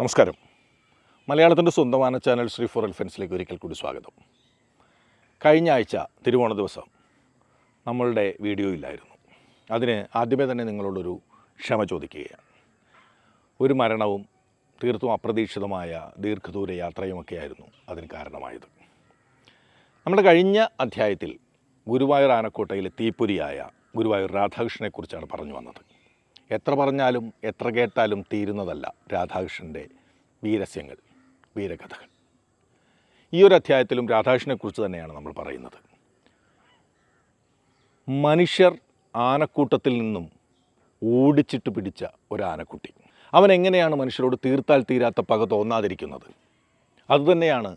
നമസ്കാരം. മലയാളത്തിന്റെ സ്വന്തമാന ചാനൽ ശ്രീ ഫോർ എൽഫൻസിലേക്ക് ഒരിക്കൽ കൂടി സ്വാഗതം. കഴിഞ്ഞ ആഴ്ച തിരുവോണ ദിവസം നമ്മളുടെ വീഡിയോ ഇല്ലായിരുന്നു. അതിന് ആദ്യമേ തന്നെ നിങ്ങളോടൊരു ക്ഷമ ചോദിക്കുകയാണ്. ഒരു മരണവും തീർത്തും അപ്രതീക്ഷിതമായ ദീർഘദൂര യാത്രയുമൊക്കെയായിരുന്നു അതിന് കാരണമായത്. നമ്മുടെ കഴിഞ്ഞ അധ്യായത്തിൽ ഗുരുവായൂർ ആനക്കോട്ടയിലെ തീപ്പൊരിയായ ഗുരുവായൂർ രാധാകൃഷ്ണനെക്കുറിച്ചാണ് പറഞ്ഞു വന്നത്. എത്ര പറഞ്ഞാലും എത്ര കേട്ടാലും തീരുന്നതല്ല രാധാകൃഷ്ണന്റെ വീരസ്യങ്ങൾ വീരകഥകൾ. ഈ ഒരു അധ്യായത്തിലും രാധാകൃഷ്ണനെക്കുറിച്ച് തന്നെയാണ് നമ്മൾ പറയുന്നത്. മനുഷ്യർ ആനക്കൂട്ടത്തിൽ നിന്നും ഓടിച്ചിട്ട് പിടിച്ച ഒരു ആനക്കുട്ടി. അവൻ എങ്ങനെയാണ് മനുഷ്യരോട് തീർത്താൽ തീരാത്ത പക തോന്നാതിരിക്കുന്നത്? അതുതന്നെയാണ്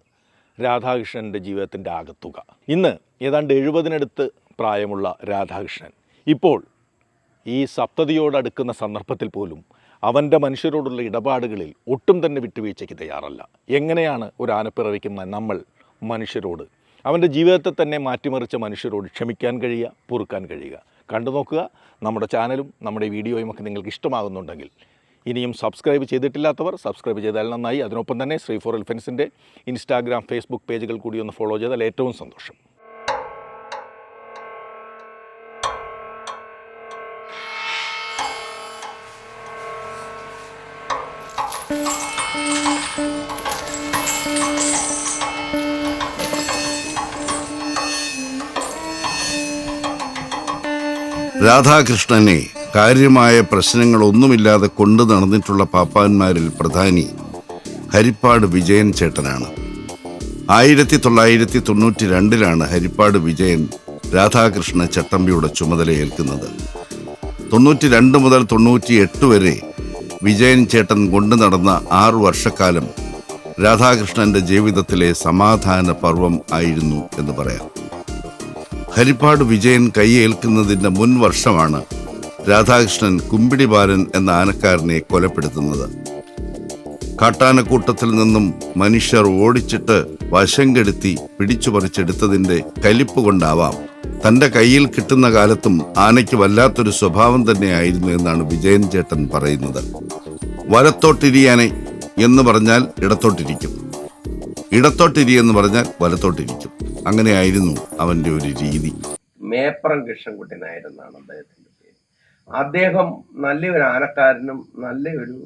രാധാകൃഷ്ണന്റെ ജീവിതത്തിന്റെ ആകത്തുക. ഇന്ന് ഏതാണ്ട് എഴുപതിനടുത്ത് പ്രായമുള്ള രാധാകൃഷ്ണൻ ഇപ്പോൾ ഈ സപ്തതിയോടടുക്കുന്ന സന്ദർഭത്തിൽ പോലും അവന്റെ മനുഷ്യരോടുള്ള ഇടപാടുകളിൽ ഒട്ടും തന്നെ വിട്ടുവീഴ്ചയ്ക്ക് തയ്യാറല്ല. എങ്ങനെയാണ് ഒരു ആനപ്പിറവിക്കുന്ന നമ്മൾ മനുഷ്യരോട് അവന്റെ ജീവിതത്തെ തന്നെ മാറ്റിമറിച്ച മനുഷ്യരോട് ക്ഷമിക്കാൻ കഴിയുക പൊറുക്കാൻ കഴിയുക? കണ്ടു നോക്കുക. നമ്മുടെ ചാനലും നമ്മുടെ വീഡിയോയും ഒക്കെ നിങ്ങൾക്ക് ഇഷ്ടമാകുന്നുണ്ടെങ്കിൽ ഇനിയും സബ്സ്ക്രൈബ് ചെയ്തിട്ടില്ലാത്തവർ സബ്സ്ക്രൈബ് ചെയ്താൽ നന്നായി. അതിനൊപ്പം തന്നെ ശ്രീ ഫോർ എൽഫൻസിന്റെ ഇൻസ്റ്റാഗ്രാം ഫേസ്ബുക്ക് പേജുകൾ കൂടി ഒന്ന് ഫോളോ ചെയ്താൽ ഏറ്റവും സന്തോഷം. രാധാകൃഷ്ണനെ കാര്യമായ പ്രശ്നങ്ങളൊന്നുമില്ലാതെ കൊണ്ടു നടന്നിട്ടുള്ള പാപ്പാന്മാരിൽ പ്രധാനി ഹരിപ്പാട് വിജയൻ ചേട്ടനാണ്. ആയിരത്തി തൊള്ളായിരത്തി തൊണ്ണൂറ്റി രണ്ടിലാണ് ഹരിപ്പാട് വിജയൻ രാധാകൃഷ്ണ ചട്ടമ്പിയുടെ ചുമതലയേൽക്കുന്നത് തൊണ്ണൂറ്റി രണ്ട് മുതൽ തൊണ്ണൂറ്റി എട്ട് വരെ വിജയൻ ചേട്ടൻ കൊണ്ടു നടന്ന ആറു വർഷക്കാലം രാധാകൃഷ്ണന്റെ ജീവിതത്തിലെ സമാധാന പർവം ആയിരുന്നു എന്ന് പറയാം. ഹരിപ്പാട് വിജയൻ കൈയേൽക്കുന്നതിന്റെ മുൻ വർഷമാണ് രാധാകൃഷ്ണൻ കുമ്പിടി ബാലൻ എന്ന ആനക്കാരനെ കൊലപ്പെടുത്തുന്നത്. കാട്ടാനക്കൂട്ടത്തിൽ നിന്നും മനുഷ്യർ ഓടിച്ചിട്ട് വശം കെടുത്തി പിടിച്ചു പറിച്ചെടുത്തതിന്റെ കലിപ്പ് കൊണ്ടാവാം. തന്റെ കയ്യിൽ കിട്ടുന്ന കാലത്തും ആനയ്ക്ക് വല്ലാത്തൊരു സ്വഭാവം തന്നെയായിരുന്നു എന്നാണ് വിജയൻ ചേട്ടൻ പറയുന്നത്. വലത്തോട്ടിരിയാനെ എന്ന് പറഞ്ഞാൽ ഇടത്തോട്ടിരിക്കും. ഇടത്തോട്ടിരി എന്ന് പറഞ്ഞാൽ വലത്തോട്ടിരിക്കും. അങ്ങനെയായിരുന്നു അവന്റെ ഒരു രീതി. മേപ്രം കൃഷ്ണൻകുട്ടി നായർ എന്നാണ് അദ്ദേഹത്തിന്റെ പേര്. അദ്ദേഹം നല്ലൊരു ആനക്കാരനും നല്ലൊരു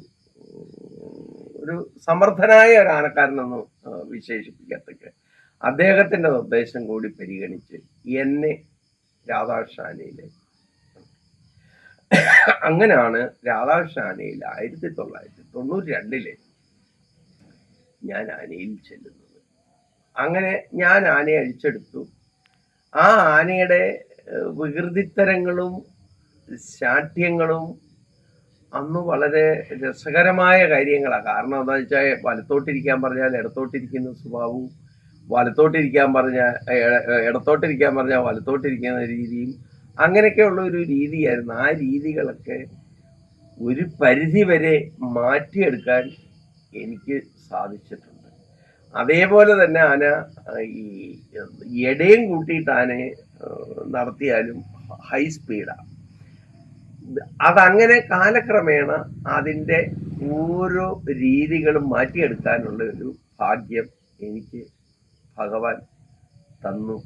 ഒരു സമർത്ഥനായ ഒരു ആനക്കാരനെന്ന് വിശേഷിപ്പിക്കത്തക്ക. അദ്ദേഹത്തിന്റെ നിർദ്ദേശം കൂടി പരിഗണിച്ച് എന്നെ രാധാകൃഷ്ണാനയിലെ അങ്ങനെയാണ് രാധാകൃഷ്ണാനയിൽ ആയിരത്തി തൊള്ളായിരത്തി തൊണ്ണൂറ്റി രണ്ടിൽ ഞാൻ ആനയിൽ ചെല്ലുന്നത്. അങ്ങനെ ഞാൻ ആനയെ അഴിച്ചെടുത്തു. ആ ആനയുടെ വികൃതിത്തരങ്ങളും ശാഠ്യങ്ങളും അന്ന് വളരെ രസകരമായ കാര്യങ്ങളാണ് കാരണം എന്താ വെച്ചാൽ വലത്തോട്ടിരിക്കാൻ പറഞ്ഞാൽ ഇടത്തോട്ടിരിക്കുന്ന സ്വഭാവവും വലത്തോട്ടിരിക്കാൻ പറഞ്ഞാൽ ഇടത്തോട്ടിരിക്കാൻ പറഞ്ഞാൽ വലത്തോട്ടിരിക്കുന്ന രീതിയും അങ്ങനെയൊക്കെയുള്ള ഒരു രീതിയായിരുന്നു. ആ രീതികളൊക്കെ ഒരു പരിധി വരെ മാറ്റിയെടുക്കാൻ എനിക്ക് സാധിച്ചിട്ടുണ്ട്. അതേപോലെ തന്നെ ആന ഈ എടയും കൂട്ടിയിട്ട് ആനയെ നടത്തിയാലും ഹൈ സ്പീഡാണ് അതങ്ങനെ കാലക്രമേണ അതിന്റെ ഓരോ രീതികളും മാറ്റിയെടുക്കാനുള്ള ഒരു ഭാഗ്യം എനിക്ക് ഭഗവാൻ തന്നു.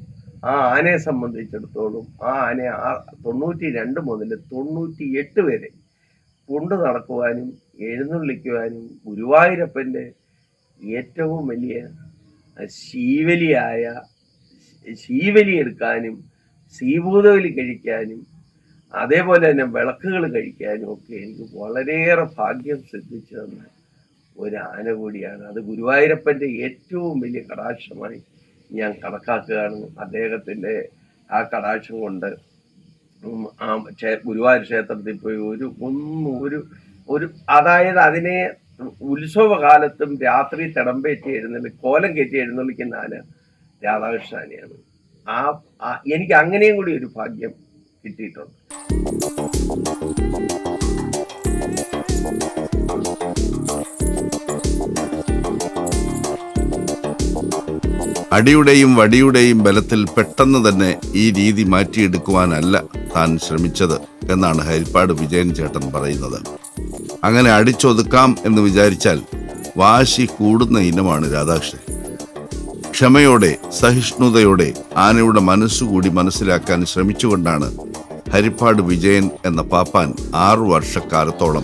ആ ആനയെ സംബന്ധിച്ചിടത്തോളം ആ ആനയെ ആ തൊണ്ണൂറ്റി രണ്ട് മുതൽ തൊണ്ണൂറ്റി എട്ട് വരെ കൊണ്ടു നടക്കുവാനും എഴുന്നള്ളിക്കുവാനും ഗുരുവായൂരപ്പന്റെ ഏറ്റവും വലിയ ശീവലിയായ ശീവലി എടുക്കാനും ശ്രീഭൂതവലി കഴിക്കാനും അതേപോലെ തന്നെ വിളക്കുകൾ കഴിക്കാനും ഒക്കെ എനിക്ക് വളരെയേറെ ഭാഗ്യം സിദ്ധിച്ചു തന്ന ഒരു ആന കൂടിയാണ്. അത് ഗുരുവായൂരപ്പന്റെ ഏറ്റവും വലിയ കടാക്ഷമായി ഞാൻ കണക്കാക്കുകയാണ്. അദ്ദേഹത്തിന്റെ ആ കടാക്ഷം കൊണ്ട് ആ ഗുരുവായൂർ ക്ഷേത്രത്തിൽ പോയി ഒരു ഒന്നും ഒരു ഒരു അതായത് അതിനെ ഉത്സവകാലത്തും രാത്രി തിടമ്പേറ്റി എഴുന്നള്ളി കോലം കയറ്റി എഴുന്നള്ളിക്കുന്ന ആന രാധാകൃഷ്ണനെയാണ്. ആ എനിക്ക് അങ്ങനെയും കൂടി ഒരു ഭാഗ്യം കിട്ടിയിട്ടുണ്ട്. അടിയുടെയും വടിയുടെയും ബലത്തിൽ പെട്ടെന്ന് തന്നെ ഈ രീതി മാറ്റിയെടുക്കുവാനല്ല താൻ ശ്രമിച്ചത് എന്നാണ് ഹരിപ്പാട് വിജയൻ ചേട്ടൻ പറയുന്നത്. അങ്ങനെ അടിച്ചൊതുക്കാം എന്ന് വിചാരിച്ചാൽ വാശി കൂടുന്ന ഇനമാണ് രാധാകൃഷ്ണൻ. ക്ഷമയോടെ സഹിഷ്ണുതയോടെ ആനയുടെ മനസ്സുകൂടി മനസ്സിലാക്കാൻ ശ്രമിച്ചുകൊണ്ടാണ് ഹരിപ്പാട് വിജയൻ എന്ന പാപ്പാൻ ആറു വർഷക്കാലത്തോളം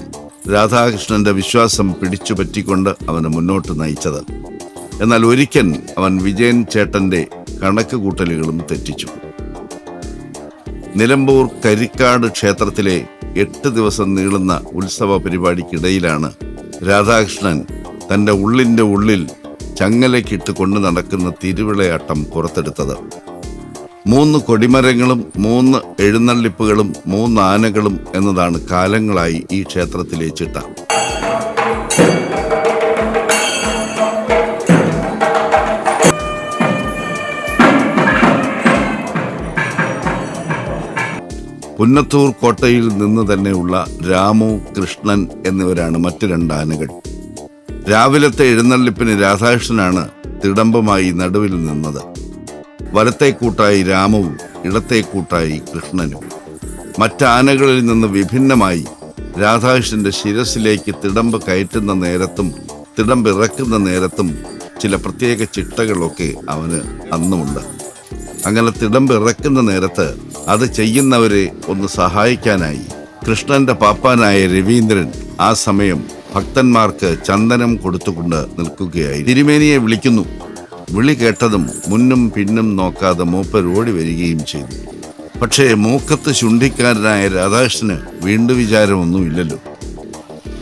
രാധാകൃഷ്ണന്റെ വിശ്വാസം പിടിച്ചുപറ്റിക്കൊണ്ട് അവനെ മുന്നോട്ട് നയിച്ചത്. എന്നാൽ ഒരിക്കൽ അവൻ വിജയൻ ചേട്ടന്റെ കണക്ക് കൂട്ടലുകളും തെറ്റിച്ചു. നിലമ്പൂർ കരിക്കാട് ക്ഷേത്രത്തിലെ എട്ട് ദിവസം നീളുന്ന ഉത്സവ പരിപാടിക്കിടയിലാണ് രാധാകൃഷ്ണൻ തന്റെ ഉള്ളിന്റെ ഉള്ളിൽ ചങ്ങലക്കിട്ട് കൊണ്ടു നടക്കുന്ന തിരുവിളയാട്ടം പുറത്തെടുത്തത്. മൂന്ന് കൊടിമരങ്ങളും മൂന്ന് എഴുന്നള്ളിപ്പുകളും മൂന്ന് ആനകളും എന്നതാണ് കാലങ്ങളായി ഈ ക്ഷേത്രത്തിലെ ചിട്ട. പുന്നത്തൂർ കോട്ടയിൽ നിന്ന് തന്നെയുള്ള രാമു കൃഷ്ണൻ എന്നിവരാണ് മറ്റ് രണ്ട് ആനകൾ. രാവിലത്തെ എഴുന്നള്ളിപ്പിന് രാധാകൃഷ്ണനാണ് തിടമ്പമായി നടുവിൽ നിന്നത്. വലത്തെ കൂട്ടായി രാമുവും ഇടത്തെ കൂട്ടായി കൃഷ്ണനും. മറ്റാനകളിൽ നിന്ന് വിഭിന്നമായി രാധാകൃഷ്ണന്റെ ശിരസിലേക്ക് തിടമ്പ് കയറ്റുന്ന നേരത്തും തിടമ്പ് ഇറക്കുന്ന നേരത്തും ചില പ്രത്യേക ചിട്ടകളൊക്കെ അവന് അന്നുമുണ്ട്. അങ്ങനെ തിടമ്പ് ഇറക്കുന്ന നേരത്ത് അത് ചെയ്യുന്നവരെ ഒന്ന് സഹായിക്കാനായി. കൃഷ്ണന്റെ പാപ്പാനായ രവീന്ദ്രൻ ആ സമയം ഭക്തന്മാർക്ക് ചന്ദനം കൊടുത്തുകൊണ്ട് നിൽക്കുകയായി. തിരുമേനിയെ വിളിക്കുന്നു. വിളി കേട്ടതും മുന്നും പിന്നും നോക്കാതെ മൂപ്പർ ഓടി വരികയും ചെയ്തു. പക്ഷേ മൂക്കത്ത് ശുണ്ഠിക്കാരനായ രാധാകൃഷ്ണന് വീണ്ടു വിചാരമൊന്നുമില്ലല്ലോ.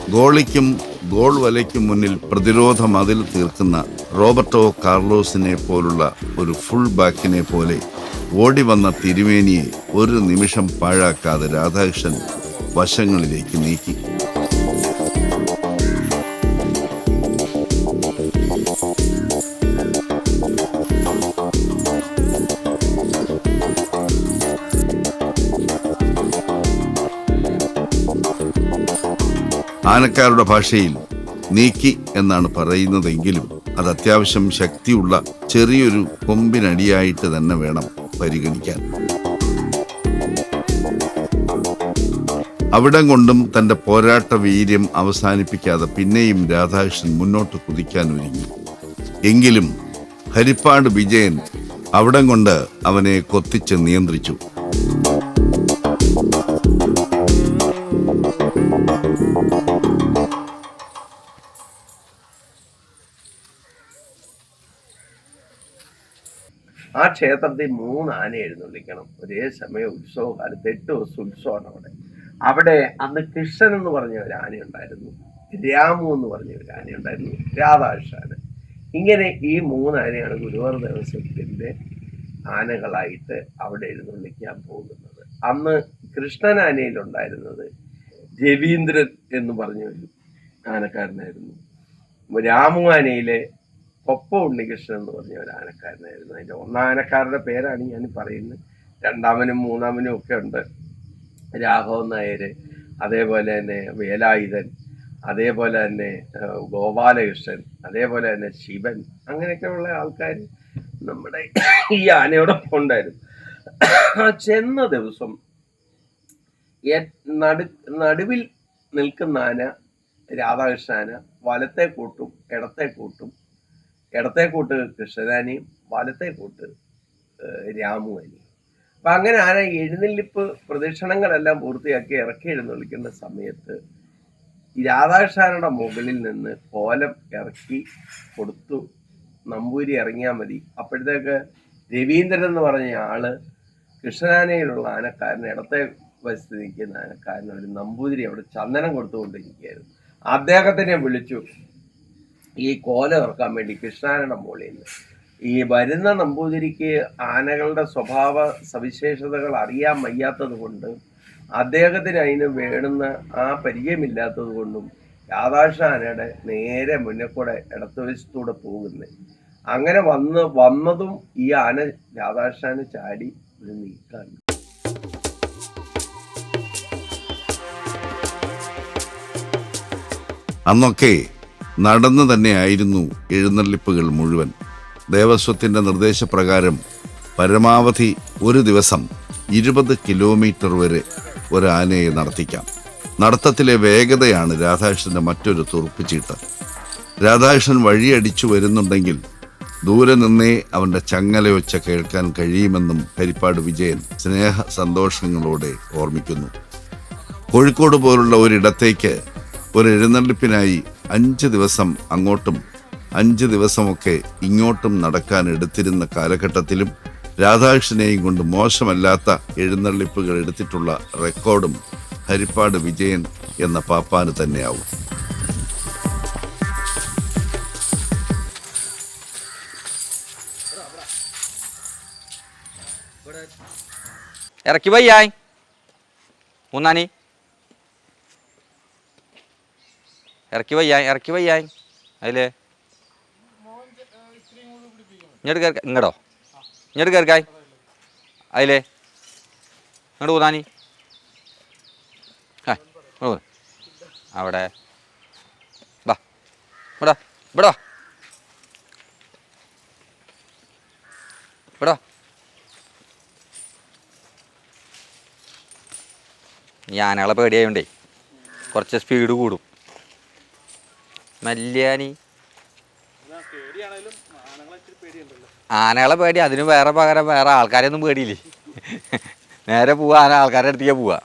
ഗോളിക്കും ഗോൾ വലയ്ക്ക് മുന്നിൽ പ്രതിരോധ മതിൽ തീർക്കുന്ന റോബർട്ടോ കാർലോസിനെ പോലുള്ള ഒരു ഫുൾ ബാക്കിനെ പോലെ ഓടി വന്ന തിരുമേനിയെ ഒരു നിമിഷം പാഴാക്കാതെ രാധാകൃഷ്ണൻ വശങ്ങളിലേക്ക് നീക്കി. ആനക്കാരുടെ ഭാഷയിൽ നീക്കി എന്നാണ് പറയുന്നതെങ്കിലും അത് അത്യാവശ്യം ശക്തിയുള്ള ചെറിയൊരു കൊമ്പിനടിയായിട്ട് തന്നെ വേണം പരിഗണിക്കാൻ. അവിടം കൊണ്ടും തന്റെ പോരാട്ട വീര്യം അവസാനിപ്പിക്കാതെ പിന്നെയും രാധാകൃഷ്ണൻ മുന്നോട്ട് കുതിക്കാൻ ഒരുങ്ങി. എങ്കിലും ഹരിപ്പാട് വിജയൻ അവിടം കൊണ്ട് അവനെ കൊത്തിച്ച് നിയന്ത്രിച്ചു. ആ ക്ഷേത്രത്തിൽ മൂന്ന് ആന എഴുന്നള്ളിക്കണം ഒരേ സമയം ഉത്സവകാലത്ത് എട്ട് ദിവസം ഉത്സവമാണ് അവിടെ. അവിടെ അന്ന് കൃഷ്ണൻ എന്ന് പറഞ്ഞ ഒരു ആന ഉണ്ടായിരുന്നു രാമു എന്ന് പറഞ്ഞ ഒരു ആന ഉണ്ടായിരുന്നു രാധാകൃഷ്ണൻ. ഇങ്ങനെ ഈ മൂന്ന് ആനയാണ് ഗുരുവായൂർ ദേവസ്വത്തിന്റെ ആനകളായിട്ട് അവിടെ എഴുന്നള്ളിക്കാൻ പോകുന്നത്. അന്ന് കൃഷ്ണൻ ആനയിലുണ്ടായിരുന്നത് രവീന്ദ്രൻ എന്ന് പറഞ്ഞ ഒരു ആനക്കാരനായിരുന്നു. രാമു ആനയിലെ കൊപ്പ ഉണ്ണികൃഷ്ണൻ എന്ന് പറഞ്ഞ ഒരു ആനക്കാരനായിരുന്നു. അതിന്റെ ഒന്നാം ആനക്കാരുടെ പേരാണ് ഞാൻ പറയുന്നത്. രണ്ടാമനും മൂന്നാമനും ഒക്കെ ഉണ്ട്. രാഘവൻ നായർ അതേപോലെ തന്നെ വേലായുധൻ അതേപോലെ തന്നെ ഗോപാലകൃഷ്ണൻ അതേപോലെ തന്നെ ശിവൻ അങ്ങനെയൊക്കെയുള്ള ആൾക്കാർ നമ്മുടെ ഈ ആനയോടൊപ്പം ഉണ്ടായിരുന്നു. ചെന്ന ദിവസം നടു നടുവിൽ നിൽക്കുന്ന ആന രാധാകൃഷ്ണ ആന വലത്തെ കൂട്ടും ഇടത്തെ കൂട്ടും ഇടത്തെ കൂട്ട് കൃഷ്ണനാനിയും വലത്തെ കൂട്ട് രാമുവാനിയും അപ്പൊ അങ്ങനെ ആന എഴുന്നള്ളിപ്പ് പ്രദക്ഷിണങ്ങളെല്ലാം പൂർത്തിയാക്കി ഇറക്കി എഴുന്നള്ളിക്കുന്ന സമയത്ത് ഈ രാധാകൃഷ്ണന്റെ മുകളിൽ നിന്ന് കോലം ഇറക്കി കൊടുത്തു. നമ്പൂരി ഇറങ്ങിയാൽ മതി. അപ്പോഴത്തേക്ക് രവീന്ദ്രൻ എന്ന് പറഞ്ഞ ആൾ കൃഷ്ണനാനയിലുള്ള ആനക്കാരൻ ഇടത്തെ വശത്ത് നിൽക്കുന്ന ആനക്കാരൻ ഒരു നമ്പൂതിരി അവിടെ ചന്ദനം കൊടുത്തുകൊണ്ടിരിക്കുകയായിരുന്നു. അദ്ദേഹത്തിനെ വിളിച്ചു ഈ കോല ഇറക്കാൻ വേണ്ടി കൃഷ്ണാനയുടെ മുകളിൽ ഈ വരുന്ന നമ്പൂതിരിക്ക് ആനകളുടെ സ്വഭാവ സവിശേഷതകൾ അറിയാൻ വയ്യാത്തത് കൊണ്ട് അദ്ദേഹത്തിന് അതിന് വേണുന്ന ആ പരിചയമില്ലാത്തത് കൊണ്ടും രാധാകൃഷ്ണ നേരെ മുന്നേ കൂടെ ഇടത്തുവശത്തൂടെ പോകുന്നത്. അങ്ങനെ വന്ന് വന്നതും ഈ ആന രാധാകൃഷ്ണനെ ചാടി ഒരു നീക്കാണ്. അന്നൊക്കെ നടന്നു തന്നെയായിരുന്നു എഴുന്നള്ളിപ്പുകൾ മുഴുവൻ. ദേവസ്വത്തിന്റെ നിർദ്ദേശപ്രകാരം പരമാവധി ഒരു ദിവസം ഇരുപത് കിലോമീറ്റർ വരെ ഒരു ആനയെ നടത്തിക്കാം. നടത്തത്തിലെ വേഗതയാണ് രാധാകൃഷ്ണന്റെ മറ്റൊരു തുറപ്പിച്ചീട്ട് രാധാകൃഷ്ണൻ വഴിയടിച്ചു വരുന്നുണ്ടെങ്കിൽ ദൂരെ നിന്നേ അവന്റെ ചങ്ങലയൊച്ച കേൾക്കാൻ കഴിയുമെന്നും ഹരിപ്പാട് വിജയൻ സ്നേഹ സന്തോഷങ്ങളോടെ ഓർമ്മിക്കുന്നു. കോഴിക്കോട് പോലുള്ള ഒരിടത്തേക്ക് ഒരു എഴുന്നള്ളിപ്പിനായി അഞ്ച് ദിവസം അങ്ങോട്ടും അഞ്ച് ദിവസമൊക്കെ ഇങ്ങോട്ടും നടക്കാൻ എടുത്തിരുന്ന കാലഘട്ടത്തിലും രാധാകൃഷ്ണനെയും കൊണ്ട് മോശമല്ലാത്ത എഴുന്നള്ളിപ്പുകൾ എടുത്തിട്ടുള്ള റെക്കോർഡും ഹരിപ്പാട് വിജയൻ എന്ന പാപ്പാന് തന്നെയാവും. ഇറക്കി വയ്യായി. മൂന്നാനി. ഇറക്കി വയ്യാ ഇറക്കി വയ്യായി അതിലേ ഇങ്ങോട്ട് കയറി ഇങ്ങടോ ഇങ്ങോട്ട് കയറിക്കായി അതിലേ ഇങ്ങോട്ട് പോന്നാനി ആ. അവിടെ വാ. ഇവിടെ വാ. ഇവിടെ വാ. ഈ ആനകളെ പേടിയായോണ്ടേ കുറച്ച് സ്പീഡ് കൂടും മല്യാനി ആനകളെ പേടി അതിന് വേറെ പകരം വേറെ ആൾക്കാരെയൊന്നും പേടിയില്ലേ? നേരെ പോവാ ആന ആൾക്കാരുടെ അടുത്തേക്ക് പോവാ.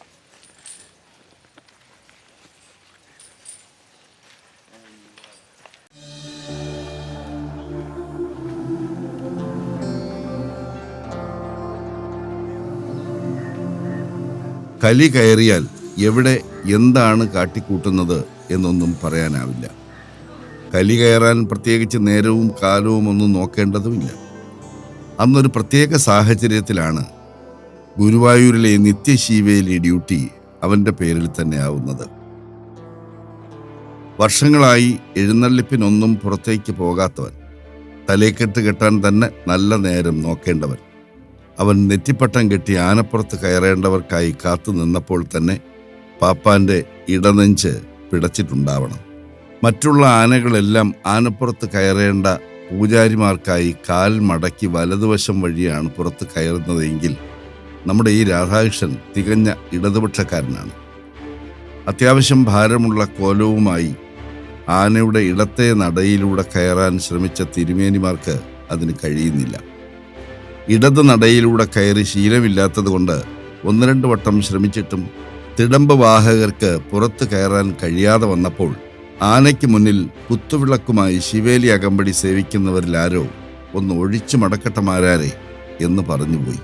കലി കയറിയാൽ എവിടെ എന്താണ് കാട്ടിക്കൂട്ടുന്നത് എന്നൊന്നും പറയാനാവില്ല. കലി കയറാൻ പ്രത്യേകിച്ച് നേരവും കാലവും ഒന്നും നോക്കേണ്ടതുമില്ല. അന്നൊരു പ്രത്യേക സാഹചര്യത്തിലാണ് ഗുരുവായൂരിലെ നിത്യശീവേലി ഡ്യൂട്ടി അവന്റെ പേരിൽ തന്നെ ആവുന്നത്. വർഷങ്ങളായി എഴുന്നള്ളിപ്പിനൊന്നും പുറത്തേക്ക് പോകാത്തവൻ തലേക്കെട്ട് കെട്ടാൻ തന്നെ നല്ല നേരം നോക്കേണ്ടവൻ അവൻ നെറ്റിപ്പട്ടം കെട്ടി ആനപ്പുറത്ത് കയറേണ്ടവർക്കായി കാത്തു നിന്നപ്പോൾ തന്നെ പാപ്പാന്റെ ഇടനെഞ്ച് പിടച്ചിട്ടുണ്ടാവണം. മറ്റുള്ള ആനകളെല്ലാം ആനപ്പുറത്ത് കയറേണ്ട പൂജാരിമാർക്കായി കാൽ മടക്കി വലതുവശം വഴിയാണ് പുറത്ത് കയറുന്നതെങ്കിൽ നമ്മുടെ ഈ രാധാകൃഷ്ണൻ തികഞ്ഞ ഇടതുപക്ഷക്കാരനാണ്. അത്യാവശ്യം ഭാരമുള്ള കോലവുമായി ആനയുടെ ഇടത്തെ നടയിലൂടെ കയറാൻ ശ്രമിച്ച തിരുമേനിമാർക്ക് അതിന് കഴിയുന്നില്ല. ഇടത് നടയിലൂടെ കയറി ശീലമില്ലാത്തതുകൊണ്ട് ഒന്ന് രണ്ട് വട്ടം ശ്രമിച്ചിട്ടും തിടമ്പ് വാഹകർക്ക് പുറത്ത് കയറാൻ കഴിയാതെ വന്നപ്പോൾ ആനയ്ക്ക് മുന്നിൽ കുത്തുവിളക്കുമായി ശിവേലി അകമ്പടി സേവിക്കുന്നവരിൽ ആരോ ഒന്ന് ഒഴിച്ചു മടക്കട്ടമാരാരെ എന്ന് പറഞ്ഞുപോയി.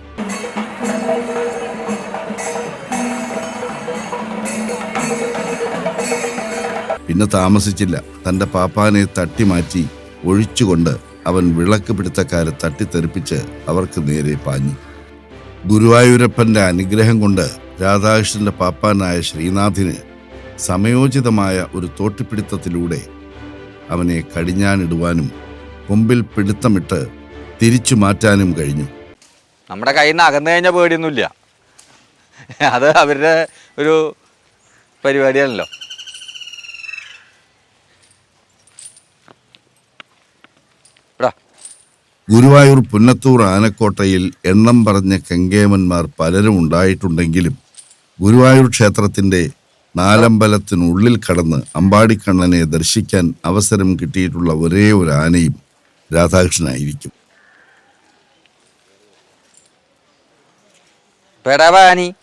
പിന്നെ താമസിച്ചില്ല. തന്റെ പാപ്പാനെ തട്ടിമാറ്റി ഒഴിച്ചുകൊണ്ട് അവൻ വിളക്ക് പിടുത്തക്കാരെ തട്ടിത്തെറിപ്പിച്ച് അവർക്ക് നേരെ പാഞ്ഞു. ഗുരുവായൂരപ്പന്റെ അനുഗ്രഹം കൊണ്ട് രാധാകൃഷ്ണന്റെ പാപ്പാനായ ശ്രീനാഥിന് സമയോചിതമായ ഒരു തോട്ടിപ്പിടുത്തത്തിലൂടെ അവനെ കടിഞ്ഞാനിടുവാനും കൊമ്പിൽ പിടുത്തമിട്ട് തിരിച്ചു മാറ്റാനും കഴിഞ്ഞു. നമ്മുടെ കയ്യിൽ നിന്ന് അകന്നു കഴിഞ്ഞാൽ പേടിയൊന്നുമില്ല. അത് അവരുടെ ഒരു പരിപാടിയാണല്ലോ. ഗുരുവായൂർ പുന്നത്തൂർ ആനക്കോട്ടയിൽ എണ്ണം പറഞ്ഞ കെങ്കേമന്മാർ പലരും ഉണ്ടായിട്ടുണ്ടെങ്കിലും ഗുരുവായൂർ ക്ഷേത്രത്തിന്റെ നാലമ്പലത്തിനുള്ളിൽ കടന്ന് അമ്പാടിക്കണ്ണനെ ദർശിക്കാൻ അവസരം കിട്ടിയിട്ടുള്ള ഒരേ ഒരു ആനയും രാധാകൃഷ്ണനായിരിക്കും. പെടവാനി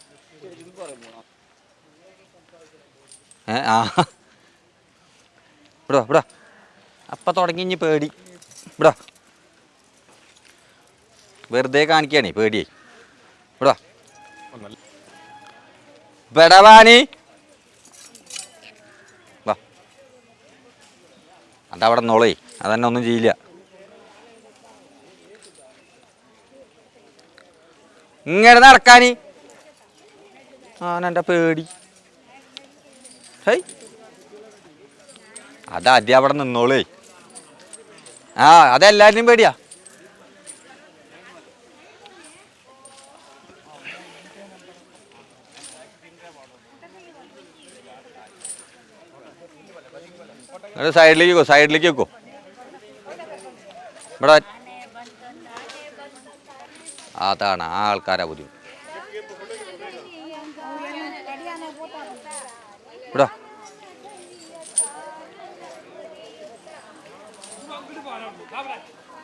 ഇവിടെ ഇവിടെ. അപ്പൊ തുടങ്ങി ഇനി പേടി. ഇവിടാ. വെറുതെ കാണിക്കാനേ പേടിയായി. ഇവിടാ. വാ. പെടവാനി അതവിടെ നിന്നോളേ അതന്നെ ഒന്നും ചെയ്യില്ല. ഇങ്ങനെ നടക്കാനി. ആനെന്റെ പേടി. ഹൈ അതാദ്യം അവിടെ നിന്നോളേ. ആ അതെല്ലാവരുടെയും പേടിയാ. ഒരു സൈഡിലേക്ക് വെക്കോ സൈഡിലേക്ക് വെക്കോ. ഇവിടെ അതാണ് ആ ആൾക്കാരാ ബുദ്ധിമുട്ട്. ഇവിടെ.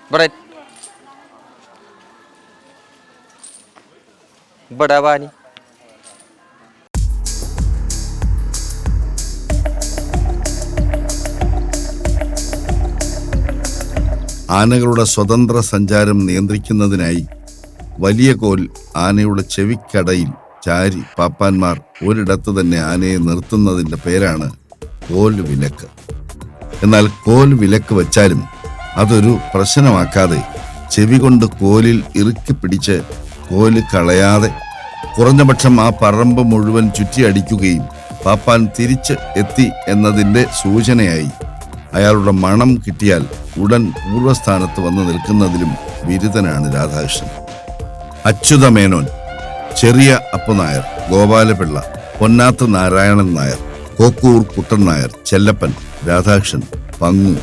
ഇവിടെ. ഇവിടെ വാനി ആനകളുടെ സ്വതന്ത്ര സഞ്ചാരം നിയന്ത്രിക്കുന്നതിനായി വലിയ കോൽ ആനയുടെ ചെവിക്കടയിൽ ചാരി പാപ്പാന്മാർ ഒരിടത്ത് തന്നെ ആനയെ നിർത്തുന്നതിന്റെ പേരാണ് കോൽ വിലക്ക്. എന്നാൽ കോൽ വിലക്ക് വച്ചാലും അതൊരു പ്രശ്നമാക്കാതെ ചെവി കൊണ്ട് കോലിൽ ഇറുക്കി പിടിച്ച് കോൽ കളയാതെ കുറഞ്ഞപക്ഷം ആ പറമ്പ് മുഴുവൻ ചുറ്റിയടിക്കുകയും പാപ്പാൻ തിരിച്ച് എത്തി എന്നതിന്റെ സൂചനയായി അയാളുടെ മണം കിട്ടിയാൽ ഉടൻ പൂർവസ്ഥാനത്ത് വന്ന് നിൽക്കുന്നതിലും ബിരുദനാണ് രാധാകൃഷ്ണൻ. അച്യുത മേനോൻ ചെറിയ അപ്പനായർ ഗോപാലപിള്ള പൊന്നാത്ത് നാരായണൻ നായർ കോക്കൂർ കുട്ടൻ നായർ ചെല്ലപ്പൻ രാധാകൃഷ്ണൻ പങ്ങു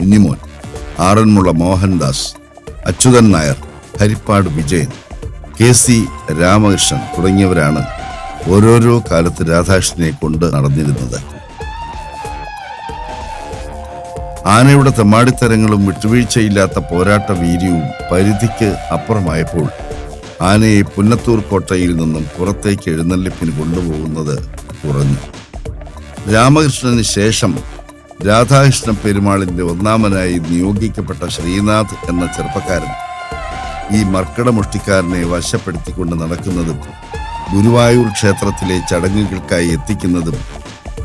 ഉണ്ണിമോൻ ആറന്മുള മോഹൻദാസ് അച്യുതൻ നായർ ഹരിപ്പാട് വിജയൻ കെ സി രാമകൃഷ്ണൻ തുടങ്ങിയവരാണ് ഓരോരോ കാലത്ത് രാധാകൃഷ്ണനെ കൊണ്ട് നടന്നിരുന്നത്. ആനയുടെ തെമ്മാടിത്തരങ്ങളും വിട്ടുവീഴ്ചയില്ലാത്ത പോരാട്ട വീര്യവും പരിധിക്ക് അപ്പുറമായപ്പോൾ ആനയെ പുന്നത്തൂർ കോട്ടയിൽ നിന്നും പുറത്തേക്ക് എഴുന്നള്ളിപ്പിന് കൊണ്ടുപോകുന്നത് കുറഞ്ഞു. രാമകൃഷ്ണന് ശേഷം രാധാകൃഷ്ണ പെരുമാളിന്റെ ഒന്നാമനായി നിയോഗിക്കപ്പെട്ട ശ്രീനാഥ് എന്ന ചെറുപ്പക്കാരൻ ഈ മർക്കട മുഷ്ടിക്കാരനെ വശപ്പെടുത്തിക്കൊണ്ട് നടക്കുന്നതും ഗുരുവായൂർ ക്ഷേത്രത്തിലെ ചടങ്ങുകൾക്കായി എത്തിക്കുന്നതും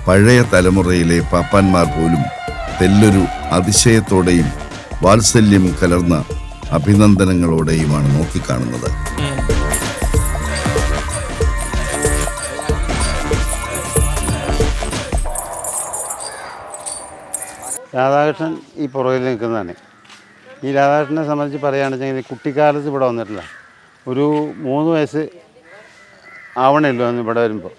പഴയ തലമുറയിലെ പാപ്പാന്മാർ പോലും തെല്ലൊരു അതിശയത്തോടെയും വാത്സല്യം കലർന്ന അഭിനന്ദനങ്ങളോടെയുമാണ് നോക്കിക്കാണുന്നത്. രാധാകൃഷ്ണൻ ഈ പുറകിൽ നിൽക്കുന്നതാണ്. ഈ രാധാകൃഷ്ണനെ സംബന്ധിച്ച് പറയുകയാണെന്നുവെച്ചെങ്കിൽ കുട്ടിക്കാലത്ത് ഇവിടെ വന്നിട്ടില്ല. ഒരു മൂന്ന് വയസ്സ് ആവണല്ലോ അന്ന് ഇവിടെ വരുമ്പോൾ.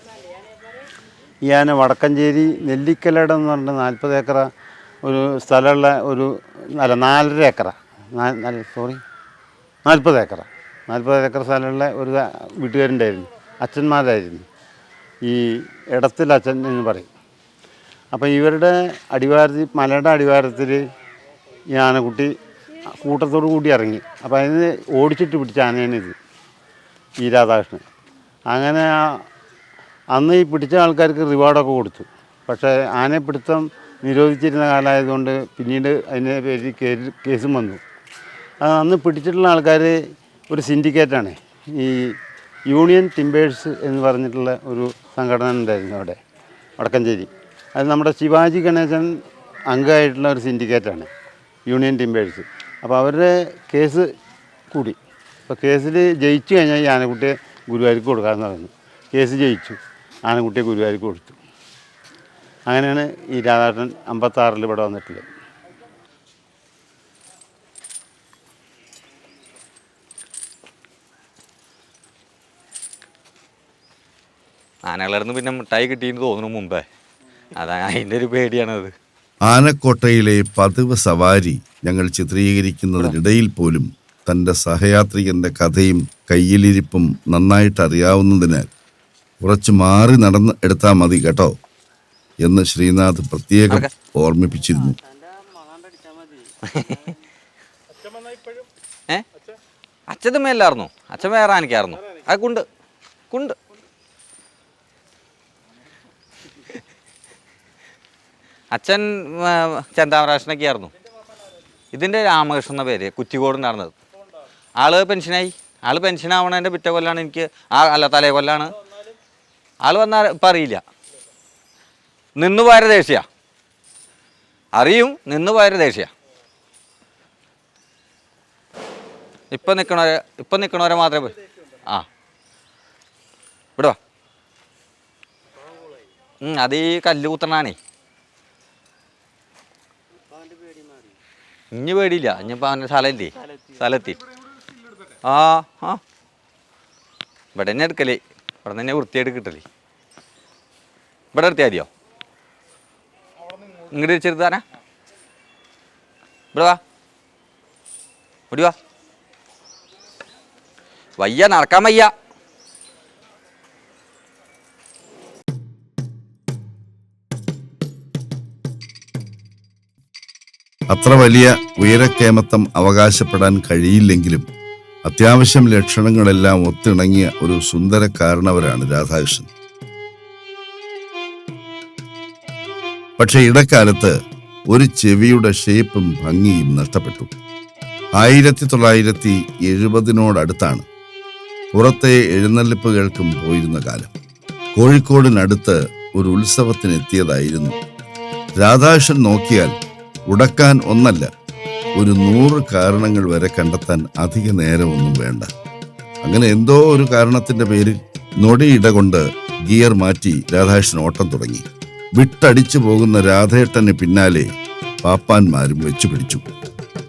ഈ ആന വടക്കഞ്ചേരി നെല്ലിക്കലടം എന്ന് പറഞ്ഞിട്ട് നാൽപ്പത് ഏക്കറ ഒരു സ്ഥലമുള്ള ഒരു അല്ല നാലര ഏക്കറ. നാല് സോറി നാൽപ്പത് ഏക്കറ. നാൽപ്പത് ഏക്കർ സ്ഥലമുള്ള ഒരു വീട്ടുകാരുണ്ടായിരുന്നു. അച്ഛന്മാരായിരുന്നു. ഈ ഇടത്തിൽ അച്ഛൻ എന്ന് പറയും. അപ്പം ഇവരുടെ അടിവാരത്തിൽ മലയുടെ അടിവാരത്തിൽ ഈ ആനക്കുട്ടി കൂട്ടത്തോടു കൂടി ഇറങ്ങി. അപ്പോൾ അതിന് ഓടിച്ചിട്ട് പിടിച്ച ആനയാണ് ഇത് ഈ രാധാകൃഷ്ണൻ. അങ്ങനെ അന്ന് ഈ പിടിച്ച ആൾക്കാർക്ക് റിവാർഡൊക്കെ കൊടുത്തു. പക്ഷേ ആനയെ പിടുത്തം നിരോധിച്ചിരുന്ന കാലമായതുകൊണ്ട് പിന്നീട് അതിനെ പേരിൽ കേസും വന്നു. അന്ന് പിടിച്ചിട്ടുള്ള ആൾക്കാർ ഒരു സിൻഡിക്കേറ്റാണ്. ഈ യൂണിയൻ ടിമ്പേഴ്സ് എന്ന് പറഞ്ഞിട്ടുള്ള ഒരു സംഘടന ഉണ്ടായിരുന്നു അവിടെ വടക്കഞ്ചേരി. അത് നമ്മുടെ ശിവാജി ഗണേശൻ അംഗമായിട്ടുള്ള ഒരു സിൻഡിക്കേറ്റാണ് യൂണിയൻ ടിമ്പേഴ്സ്. അപ്പോൾ അവരുടെ കേസ് കൂടി. അപ്പോൾ കേസിൽ ജയിച്ചു കഴിഞ്ഞാൽ ഈ ആനക്കുട്ടിയെ ഗുരുവായൂർക്ക് കൊടുക്കാമെന്ന് പറഞ്ഞു. കേസ് ജയിച്ചു. ആനക്കുട്ടിയെ ഗുരുവായൂർക്ക് കൊടുത്തു. അങ്ങനെയാണ് ഈ രാധാകൃഷ്ണൻ അമ്പത്താറിൽ ഇവിടെ വന്നിട്ടുള്ളത്. ആനകളടുന്ന് പിന്നെ മിഠായി കിട്ടിയെന്ന് തോന്നുന്നു മുമ്പേ. അതാ അതിന്റെ ഒരു പേടിയാണത്. ആനക്കോട്ടയിലെ പതിവ് സവാരി ഞങ്ങൾ ചിത്രീകരിക്കുന്നതിനിടയിൽ പോലും തന്റെ സഹയാത്രികന്റെ കഥയും കയ്യിലിരിപ്പും നന്നായിട്ട് അറിയാവുന്നതിനാൽ കുറച്ച് മാറി നടന്ന് എടുത്താൽ മതി കേട്ടോ. എന്ന് ശ്രീനാഥ് പ്രത്യേകം ഓർമ്മിപ്പിച്ചിരുന്നു. ഏ? അച്ഛൻ മേലായിരുന്നു അച്ഛൻ വേറെ ആനക്കായിരുന്നു ആ കുണ്ട് കുണ്ട്. അച്ഛൻ ആ, ചെന്താമരാഷ്ണൊക്കെ ആയിരുന്നു ഇതിന്റെ രാമകൃഷ്ണൻ എന്ന പേര് കുറ്റിക്കോട് നടന്നത് ആൾ പെൻഷനായി. ആൾ പെൻഷൻ ആവണതിന്റെ പിറ്റേ കൊല്ലാണ് എനിക്ക് ആ അല്ല തലേ കൊല്ലാണ്. ആൾ വന്നാൽ ഇപ്പം അറിയില്ല. നിന്ന് പോയ ദേഷ്യ. അറിയും നിന്നു പോയ ദേഷ്യ. ഇപ്പൊ നിൽക്കണവരെ ഇപ്പം നിൽക്കണവരെ മാത്രമേ പോയി. ആ. ഇവിടെ വാ അത് ഈ കല്ല് കുത്തണാണേ. ഇനി പേടിയില്ല ഇനിയിപ്പോൾ അവന്റെ സ്ഥലമില്ലേ? സ്ഥലത്തി. ആ ആ. ഇവിടെ തന്നെ എടുക്കലേ. ഇവിടെ തന്നെ വൃത്തിയായിട്ട് കിട്ടലേ. ഇവിടെ എടുത്തിയാൽ മതിയോ? ഇങ്ങോട്ട് ചെറുതാനാ. ഇവിടെ വാ. ഇവിടെ വാ. വയ്യ നടക്കാൻ വയ്യ. അത്ര വലിയ ഉയരക്കേമത്തം അവകാശപ്പെടാൻ കഴിയില്ലെങ്കിലും അത്യാവശ്യം ലക്ഷണങ്ങളെല്ലാം ഒത്തിണങ്ങിയ ഒരു സുന്ദര കാരണവരാണ് രാധാകൃഷ്ണൻ. പക്ഷെ ഇടക്കാലത്ത് ഒരു ചെവിയുടെ ഷേപ്പും ഭംഗിയും നഷ്ടപ്പെട്ടു. ആയിരത്തി തൊള്ളായിരത്തി എഴുപതിനോടടുത്താണ് പുറത്തെ എഴുന്നള്ളിപ്പുകൾക്കും പോയിരുന്ന കാലം. കോഴിക്കോടിനടുത്ത് ഒരു ഉത്സവത്തിനെത്തിയതായിരുന്നു. രാധാകൃഷ്ണൻ നോക്കിയാൽ ഉടക്കാൻ ഒന്നല്ല ഒരു നൂറ് കാരണങ്ങൾ വരെ കണ്ടെത്താൻ അധിക നേരമൊന്നും വേണ്ട. അങ്ങനെ എന്തോ ഒരു കാരണത്തിന്റെ പേരിൽ നൊടിയിട കൊണ്ട് ഗിയർ മാറ്റി രാധാകൃഷ്ണൻ ഓട്ടം തുടങ്ങി. വിട്ടടിച്ചു പോകുന്ന രാധേട്ടന് പിന്നാലെ പാപ്പാന്മാരും വെച്ചു പിടിച്ചു.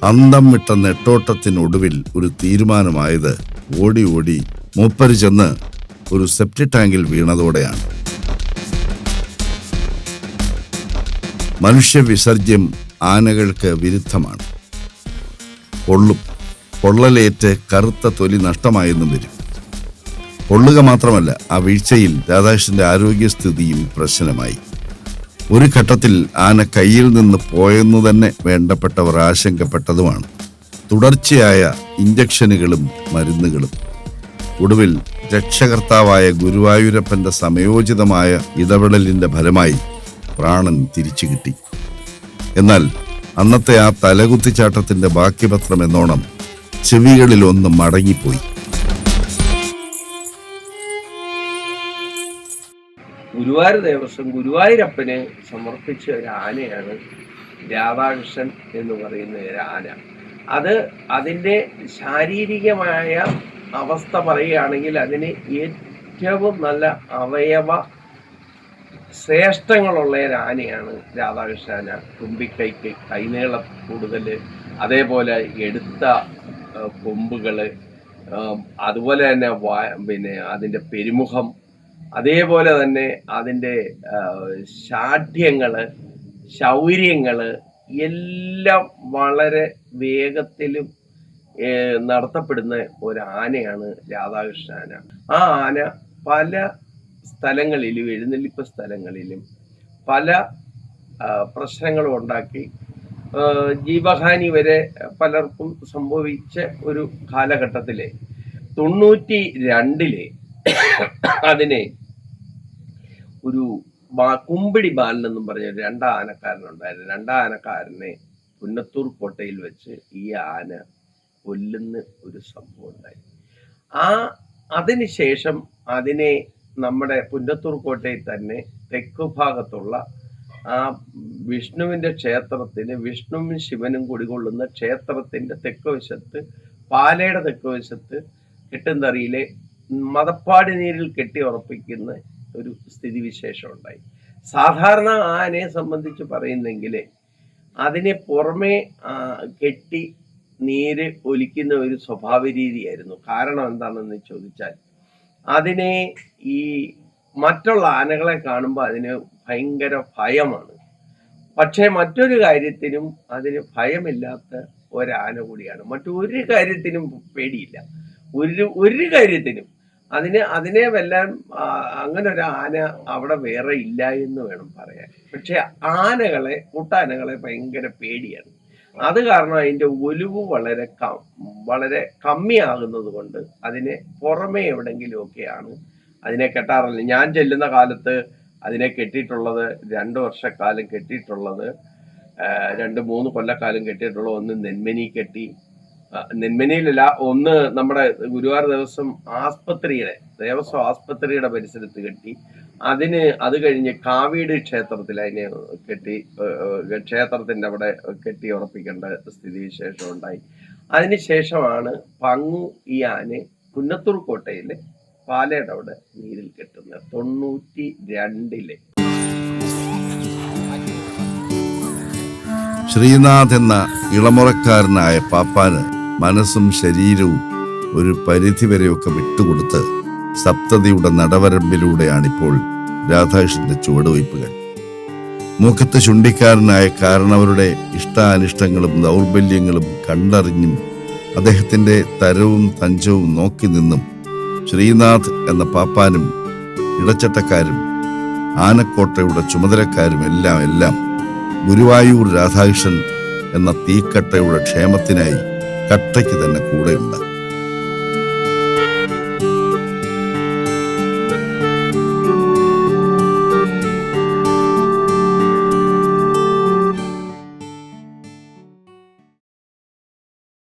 അന്തം വിട്ട നെട്ടോട്ടത്തിനൊടുവിൽ ഒരു തീരുമാനമായത് ഓടി ഓടി മൂപ്പര് ചെന്ന് ഒരു സെപ്റ്റി ടാങ്കിൽ വീണതോടെയാണ്. മനുഷ്യവിസർജ്യം ആനകൾക്ക് വിരുദ്ധമാണ്. പൊള്ളും. പൊള്ളലേറ്റ് കറുത്ത തൊലി നഷ്ടമായെന്നും വരും. പൊള്ളുക മാത്രമല്ല ആ വീഴ്ചയിൽ രാധാകൃഷ്ണന്റെ ആരോഗ്യസ്ഥിതിയും പ്രശ്നമായി. ഒരു ഘട്ടത്തിൽ ആന കയ്യിൽ നിന്ന് പോയെന്നു തന്നെ വേണ്ടപ്പെട്ടവർ ആശങ്കപ്പെട്ടതുമാണ്. തുടർച്ചയായ ഇഞ്ചക്ഷനുകളും മരുന്നുകളും. ഒടുവിൽ രക്ഷകർത്താവായ ഗുരുവായൂരപ്പന്റെ സമയോചിതമായ ഇടപെടലിന്റെ ഫലമായി പ്രാണൻ തിരിച്ചു കിട്ടി. എന്നാൽ അന്നത്തെ ആ തലകുത്തിച്ചാട്ടത്തിന്റെ ബാക്കിപത്രം എന്നോണം ചെവികളിൽ ഒന്ന് മടങ്ങിപ്പോയി. ഗുരുവായൂർ ദേവസ്വം ഗുരുവായൂരപ്പനെ സമർപ്പിച്ച ഒരു ആനയാണ് രാധാകൃഷ്ണൻ എന്ന് പറയുന്ന ഒരു ആന. അത് അതിന്റെ ശാരീരികമായ അവസ്ഥ പറയുകയാണെങ്കിൽ അതിന് ഏറ്റവും നല്ല അവയവ ശ്രേഷ്ഠങ്ങളുള്ള ഒരു ആനയാണ് രാധാകൃഷ്ണ തുമ്പിക്കൈക്ക് കൈനീളം കൂടുതൽ അതേപോലെ എടുത്ത കൊമ്പുകൾ അതുപോലെ തന്നെ പിന്നെ അതിന്റെ പെരുമുഖം അതേപോലെ തന്നെ അതിന്റെ ശാഠ്യങ്ങൾ ശൗര്യങ്ങൾ എല്ലാം വളരെ വേഗത്തിലും നടത്തപ്പെടുന്ന ഒരു ആനയാണ് രാധാകൃഷ്ണ ആന ആ ആന പല സ്ഥലങ്ങളിലും എഴുന്നള്ളിപ്പ് സ്ഥലങ്ങളിലും പല പ്രശ്നങ്ങളും ഉണ്ടാക്കി. ജീവഹാനി വരെ പലർക്കും സംഭവിച്ച ഒരു കാലഘട്ടത്തിലെ തൊണ്ണൂറ്റി രണ്ടിലെ അതിനെ ഒരു കുമ്പിടി ബാലൻ എന്നും പറഞ്ഞ രണ്ടാ ആനക്കാരനുണ്ടായിരുന്നു രണ്ടാ ആനക്കാരനെ പുന്നത്തൂർ കോട്ടയിൽ വെച്ച് ഈ ആന കൊല്ലുന്ന ഒരു സംഭവം ഉണ്ടായി. ആ അതിനുശേഷം അതിനെ നമ്മുടെ പുന്നത്തൂർ കോട്ടയിൽ തന്നെ തെക്കു ഭാഗത്തുള്ള ആ വിഷ്ണുവിന്റെ ക്ഷേത്രത്തിന് വിഷ്ണുവും ശിവനും കുടികൊള്ളുന്ന ക്ഷേത്രത്തിന്റെ തെക്ക് വശത്ത് പാലയുടെ തെക്ക് വശത്ത് കെട്ടുന്തറിയിലെ മതപ്പാടി നീരിൽ കെട്ടി ഉറപ്പിക്കുന്ന ഒരു സ്ഥിതിവിശേഷം ഉണ്ടായി. സാധാരണ ആനയെ സംബന്ധിച്ച് പറയുന്നെങ്കിൽ അതിനെ പുറമേ കെട്ടി നീര് ഒലിക്കുന്ന ഒരു സ്വഭാവ രീതിയായിരുന്നു കാരണം എന്താണെന്ന് ചോദിച്ചാൽ അതിനെ ഈ മറ്റുള്ള ആനകളെ കാണുമ്പോൾ അതിന് ഭയങ്കര ഭയമാണ്. പക്ഷേ മറ്റൊരു കാര്യത്തിനും അതിന് ഭയമില്ലാത്ത ഒരാന കൂടിയാണ്. മറ്റൊരു കാര്യത്തിനും പേടിയില്ല. ഒരു ഒരു കാര്യത്തിനും അതിന് അതിനെ വെല്ലാൻ അങ്ങനെ ഒരു ആന അവിടെ വേറെ ഇല്ല എന്ന് വേണം പറയാൻ. പക്ഷെ ആനകളെ കൂട്ടാനകളെ ഭയങ്കര പേടിയാണ്. അത് കാരണം അതിന്റെ ഒലിവ് വളരെ വളരെ കമ്മിയാകുന്നത് കൊണ്ട് അതിനെ പുറമേ എവിടെങ്കിലുമൊക്കെയാണ് അതിനെ കെട്ടാറില്ല ഞാൻ ചെല്ലുന്ന കാലത്ത് അതിനെ കെട്ടിയിട്ടുള്ളത് രണ്ട് വർഷക്കാലം കെട്ടിയിട്ടുള്ളത് രണ്ട് മൂന്ന് കൊല്ലക്കാലം കെട്ടിയിട്ടുള്ളത് ഒന്ന് നെന്മനി കെട്ടി നെന്മനിയിലല്ല ഒന്ന് നമ്മുടെ ഗുരുവായൂർ ദേവസ്വം ആസ്പത്രിയുടെ ദേവസ്വം ആസ്പത്രിയുടെ പരിസരത്ത് കെട്ടി അതിന് അത് കഴിഞ്ഞ് കാവീട് ക്ഷേത്രത്തിൽ അതിനെ കെട്ടി ക്ഷേത്രത്തിന്റെ അവിടെ കെട്ടി ഉറപ്പിക്കേണ്ട സ്ഥിതിവിശേഷം ഉണ്ടായി. അതിനുശേഷമാണ് പങ്ങു ഈ ആന് പുന്നത്തൂർ കോട്ടയിലെ പാലയുടെ അവിടെ നീരിൽ കെട്ടുന്നത് തൊണ്ണൂറ്റി രണ്ടിലെ. ശ്രീനാഥ് എന്ന ഇളമുറക്കാരനായ പാപ്പാന് മനസ്സും ശരീരവും ഒരു പരിധിവരെയൊക്കെ വിട്ടുകൊടുത്ത് സപ്തതിയുടെ നടവരമ്പിലൂടെയാണിപ്പോൾ രാധാകൃഷ്ണന്റെ ചുവടുവയ്പ്പുകൾ. മുഖത്ത് ചുണ്ടിക്കാരനായ കാരണവരുടെ ഇഷ്ടാനിഷ്ടങ്ങളും ദൗർബല്യങ്ങളും കണ്ടറിഞ്ഞും അദ്ദേഹത്തിന്റെ തരവും തഞ്ചവും നോക്കി നിന്നും ശ്രീനാഥ് എന്ന പാപ്പാനും ഇടച്ചട്ടക്കാരും ആനക്കോട്ടയുടെ ചുമതലക്കാരും എല്ലാം എല്ലാം ഗുരുവായൂർ രാധാകൃഷ്ണൻ എന്ന തീക്കട്ടയുടെ ക്ഷേമത്തിനായി കട്ടയ്ക്ക് തന്നെ കൂടെയുണ്ട്.